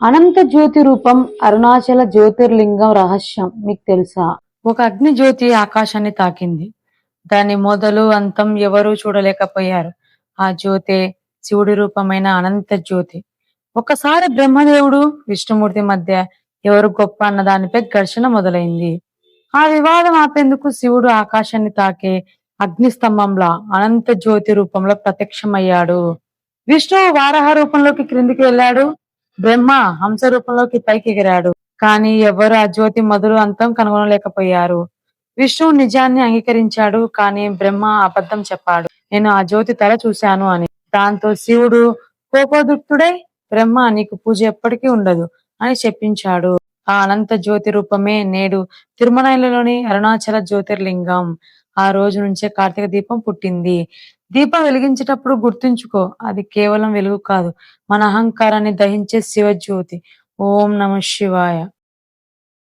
అనంత జ్యోతి రూపం అరుణాచల జ్యోతిర్లింగం రహస్యం మీకు తెలుసా? ఒక అగ్ని జ్యోతి ఆకాశాన్ని తాకింది. దాని మొదలు అంతం ఎవరూ చూడలేకపోయారు. ఆ జ్యోతే శివుడి రూపమైన అనంత జ్యోతి. ఒకసారి బ్రహ్మదేవుడు విష్ణుమూర్తి మధ్య ఎవరు గొప్ప అన్న దానిపై ఘర్షణ మొదలైంది. ఆ వివాదం ఆపేందుకు శివుడు ఆకాశాన్ని తాకే అగ్నిస్తంభంలా అనంత జ్యోతి రూపంలో ప్రత్యక్షమయ్యాడు. విష్ణువు వారాహ రూపంలోకి క్రిందికి వెళ్ళాడు. బ్రహ్మ హంస రూపంలోకి పైకి ఎగిరాడు. కానీ ఎవరు ఆ జ్యోతి మధురు అంతం కనుగొనలేకపోయారు. విష్ణువు నిజాన్ని అంగీకరించాడు కానీ బ్రహ్మ అబద్ధం చెప్పాడు. నేను ఆ జ్యోతి తల చూశాను అని. దాంతో శివుడు కోపోదుక్తుడై బ్రహ్మ నీకు పూజ ఎప్పటికీ ఉండదు అని చెప్పించాడు. ఆ అనంత జ్యోతి రూపమే నేడు తిరుమలలోని అరుణాచల జ్యోతిర్లింగం. ఆ రోజు నుంచే కార్తీక దీపం పుట్టింది. దీపం వెలిగించేటప్పుడు గుర్తుంచుకో అది కేవలం వెలుగు కాదు మన అహంకారాన్ని దహించే శివజ్యోతి. ఓం నమ శివాయ.